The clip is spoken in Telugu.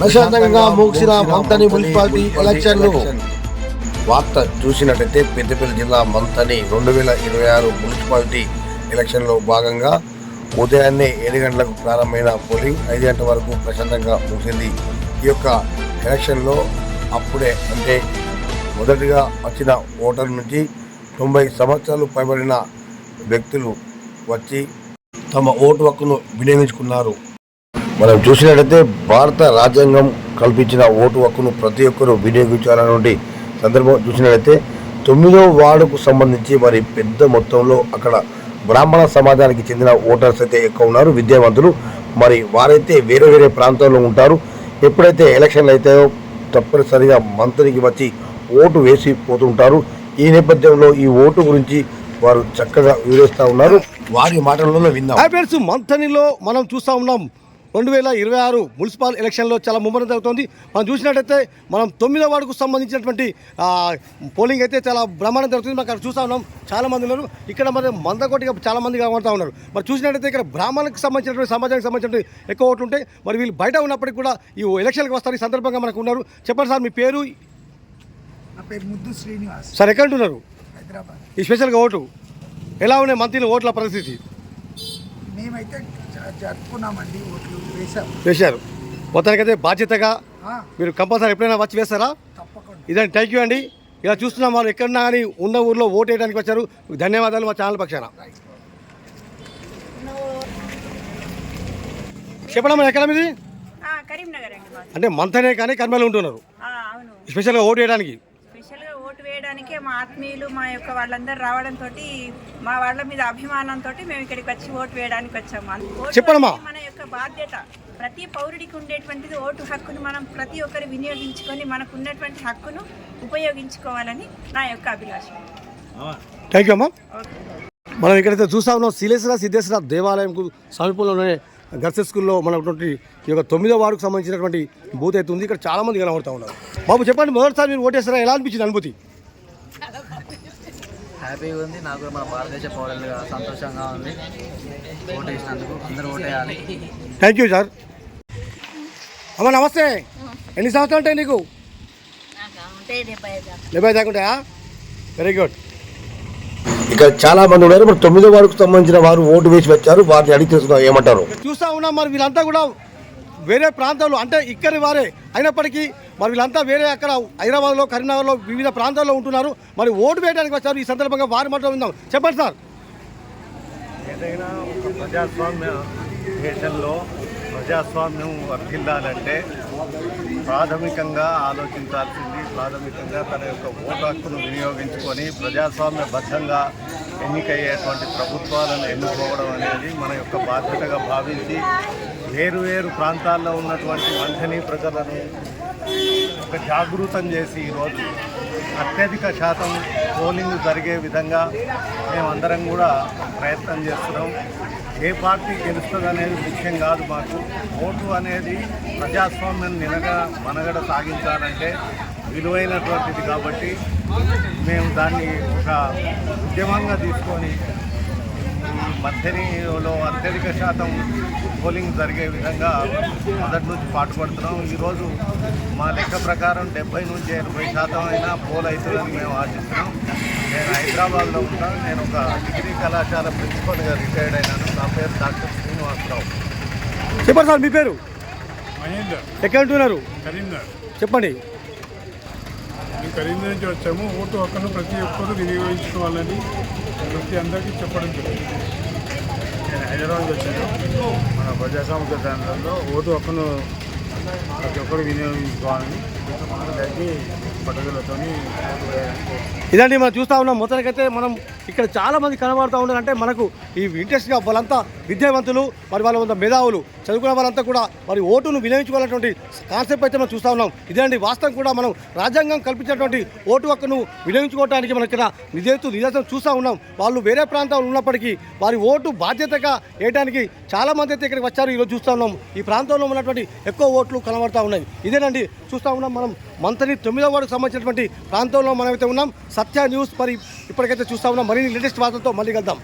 ప్రశాంతంగా ముగిసిన మంతని మున్సిపాలిటీ ఎలక్షన్లు. వార్త చూసినట్టయితే పెద్దపల్లి జిల్లా మంతని రెండు వేల ఇరవై ఆరు మున్సిపాలిటీ ఎలక్షన్లో భాగంగా ఉదయాన్నే ఏడు గంటలకు ప్రారంభమైన పోలింగ్ ఐదు గంటల వరకు ప్రశాంతంగా ముగిసింది. ఈ యొక్క ఎలక్షన్లో అప్పుడే అంటే మొదటిగా వచ్చిన ఓటర్ నుంచి తొంభై సంవత్సరాలు పైబడిన వ్యక్తులు వచ్చి తమ ఓటు హక్కును వినియోగించుకున్నారు. మనం చూసినట్లయితే భారత రాజ్యాంగం కల్పించిన ఓటు హక్కును ప్రతి ఒక్కరూ వినియోగించాలన్నటువంటి సందర్భం చూసినట్లయితే తొమ్మిదో వార్డుకు సంబంధించి మరి పెద్ద మొత్తంలో అక్కడ బ్రాహ్మణ సమాజానికి చెందిన ఓటర్స్ అయితే ఎక్కువ ఉన్నారు విద్యావంతులు. మరి వారైతే వేరే వేరే ప్రాంతాల్లో ఉంటారు. ఎప్పుడైతే ఎలక్షన్లు అవుతాయో తప్పనిసరిగా మంత్రికి వచ్చి ఓటు వేసి పోతుంటారు. ఈ నేపథ్యంలో ఈ ఓటు గురించి వారు చక్కగా వివరిస్తూ ఉన్నారు. వారి మాటలలో విందాం. హాయ్ మనం చూస్తూ ఉన్నాం. రెండు వేల ఇరవై ఆరు మున్సిపల్ ఎలక్షన్లో చాలా ముమ్మరం జరుగుతుంది. మనం చూసినట్టయితే మనం తొమ్మిదో వార్డుకు సంబంధించినటువంటి పోలింగ్ అయితే చాలా బ్రహ్మాండం జరుగుతుంది. మనం అక్కడ చూస్తూ ఉన్నాం. చాలా మంది ఉన్నారు. ఇక్కడ మరి మందకొట్టిగా చాలా మంది కనబడుతూ ఉన్నారు. మరి చూసినట్టయితే ఇక్కడ బ్రాహ్మణులకు సంబంధించినటువంటి సమాజానికి సంబంధించినటువంటి ఎక్కువ ఓట్లు ఉంటాయి మరి వీళ్ళు బయట ఉన్నప్పటికీ కూడా ఈ ఎలక్షన్కి వస్తారు. ఈ సందర్భంగా మనకు ఉన్నారు. చెప్పండి సార్ మీ పేరు? ముద్దు శ్రీనివాస్. సార్ ఎక్కడ ఉంటున్నారు హైదరాబాద్. ఈ స్పెషల్గా ఓటు. ఎలా ఉన్నాయి మంత్రిలో ఓట్ల పరిస్థితి? జరుపుకున్నామండి ఓట్లు వేశారు. మొత్తానికైతే బాధ్యతగా మీరు కంపల్సరీ ఎప్పుడైనా వచ్చి వేస్తారా? తప్పకుండా. ఇదండి థ్యాంక్ యూ అండి. ఇలా చూస్తున్నాం వాళ్ళు ఎక్కడన్నా కానీ ఉన్న ఊర్లో ఓటు వేయడానికి వచ్చారు ధన్యవాదాలు మా ఛానల్ పక్షాన. చెప్పడం మరి ఎక్కడ మీది? ఆ, కరీంనగర్ అండి మాది. అంటే మంతనే కానీ కర్మలు ఉంటున్నారు. స్పెషల్గా ఓటు వేయడానికే. మా ఆత్మీయులు మా యొక్క వాళ్ళందరూ రావడంతో మా వాళ్ళ మీద అభిమానంతో మేము ఇక్కడికి వచ్చి ఓటు వేయడానికి వచ్చాము. అనేది మన యొక్క బాధ్యత. ప్రతి పౌరుడికి ఉండేటువంటిది ఓటు హక్కును మనం ప్రతి ఒక్కరు వినియోగించుకొని మనకు ఉన్నటువంటి హక్కును ఉపయోగించుకోవాలని నా యొక్క అభిలాష. థ్యాంక్ యూ అమ్మా. మనం ఇక్కడైతే చూస్తా ఉన్నాం శిలేశ్వర సిద్ధేశ్వర దేవాలయంకు సమీపంలోనే గర్ల్స్ స్కూల్లో మనటువంటి ఈ యొక్క తొమ్మిదో వార్డుకు సంబంధించినటువంటి బూత్ అయితే ఉంది. ఇక్కడ చాలా మంది కనబడుతూ ఉన్నారు. బాబు చెప్పండి మొదటిసారి మీరు ఓటేస్తారా ఎలా అనిపించింది అనుభూతి? హ్యాపీగా ఉంది. నాకు కూడా మన భారతదేశ పౌరులుగా సంతోషంగా ఉంది. ఓటు వేసినందుకు అందరూ ఓటేయాలి. థ్యాంక్ యూ సార్ అమ్మ నమస్తే. ఎన్ని సంవత్సరాలు ఉంటాయి నీకు? డెబ్బై దాకా ఉంటాయా? వెరీ గుడ్ ఇక్కడ చాలా మంది ఉన్నారు. మరి తొమ్మిదో వారికి సంబంధించిన వారు ఓటు వేసి వచ్చారు. వారిని అడిగి తెలుసుకుందాం ఏమంటారు. చూస్తూ ఉన్నాం మరి వీళ్ళంతా కూడా వేరే ప్రాంతాల్లో అంటే ఇక్కడి వారే అయినప్పటికీ మరి వీళ్ళంతా వేరే అక్కడ హైదరాబాద్లో కరీంనగర్లో వివిధ ప్రాంతాల్లో ఉంటున్నారు. మరి ఓటు వేయడానికి వచ్చారు. ఈ సందర్భంగా వారి మాట విందాం. చెప్పండి సార్. ఏదైనా ఒక ప్రజాస్వామ్య దేశంలో ప్రజాస్వామ్యం వర్ధిల్లాలంటే ప్రాథమికంగా ఆలోచించాల్సింది ప్రాథమికంగా తన యొక్క ఓటు హక్కును వినియోగించుకొని ప్రజాస్వామ్యబద్ధంగా ఎన్నికయ్యేటువంటి ప్రభుత్వాలను ఎన్నుకోవడం అనేది మన యొక్క బాధ్యతగా భావించి వేరు వేరు ప్రాంతాల్లో ఉన్నటువంటి మంథని ప్రజలను ఒక జాగృతం చేసి ఈరోజు అత్యధిక శాతం పోలింగ్ జరిగే విధంగా మేమందరం కూడా ప్రయత్నం చేస్తున్నాం. ఏ పార్టీ గెలుస్తుంది అనేది ముఖ్యం కాదు మాకు. ఓటు అనేది ప్రజాస్వామ్యం నిలగ మనగడ సాగించాలంటే విలువైనటువంటిది కాబట్టి మేము దాన్ని ఒక ఉద్యమంగా తీసుకొని మధ్యలో అత్యధిక శాతం పోలింగ్ జరిగే విధంగా మొదటి నుంచి పాటుపడుతున్నాం ఈరోజు మా లెక్క ప్రకారం డెబ్బై నుంచి ఎనభై శాతం అయినా పోల్ అవుతుందని మేము ఆశిస్తున్నాం. నేను హైదరాబాద్లో ఉంటాను. నేను ఒక డిగ్రీ కళాశాల ప్రిన్సిపల్గా రిటైర్డ్ అయినాను. నా పేరు డాక్టర్ శ్రీనివాసరావు. చెప్పండి సార్ మీ పేరు? మహేందర్. ఎక్కడ ఉంటున్నారు కరీంనగర్. చెప్పండి. మేము కరీంనగర్ నుంచి వచ్చాము. ఓటు హక్కును ప్రతి ఒక్కరూ వినియోగించుకోవాలని ప్రతి అందరికీ చెప్పడం జరిగింది. నేను హైదరాబాద్ వచ్చాను మన ప్రజాస్వామిక కేంద్రంలో ఓటు హక్కును ప్రతి ఒక్కరు వినియోగించుకోవాలని అందరికీ పట్టుదలతో ఇదండి మనం చూస్తూ ఉన్నాం. మొత్తానికైతే మనం ఇక్కడ చాలా మంది కనబడుతూ ఉన్నారు. అంటే మనకు ఈ ఇంట్రెస్ట్గా వాళ్ళంతా విద్యావంతులు మరి వాళ్ళ మేధావులు చదువుకున్న వాళ్ళంతా కూడా మరి ఓటును వినియోగించుకోవాలన్నటువంటి కాన్సెప్ట్ అయితే మనం చూస్తూ ఉన్నాం. ఇదేంటి వాస్తవం కూడా మనం రాజ్యాంగం కల్పించినటువంటి ఓటు హక్కును వినియోగించుకోవడానికి మనం ఇక్కడ నిజేతు నిదర్శనం చూస్తూ ఉన్నాం. వాళ్ళు వేరే ప్రాంతాలు ఉన్నప్పటికీ వారి ఓటు బాధ్యతగా వేయడానికి చాలా మంది అయితే ఇక్కడికి వచ్చారు. ఈరోజు చూస్తూ ఉన్నాం. ఈ ప్రాంతంలో ఉన్నటువంటి ఎక్కువ ఓట్లు కనబడుతూ ఉన్నాయి. ఇదేనండి చూస్తూ ఉన్నాం మనం మంత్రి తొమ్మిదో వార్డుకు సంబంధించినటువంటి ప్రాంతంలో మనమైతే ఉన్నాం. సత్య న్యూస్ మరి ఇప్పటికైతే చూస్తా ఉన్నాం. మరిన్ని లేటెస్ట్ వార్తలతో మళ్ళీ కలుద్దాం.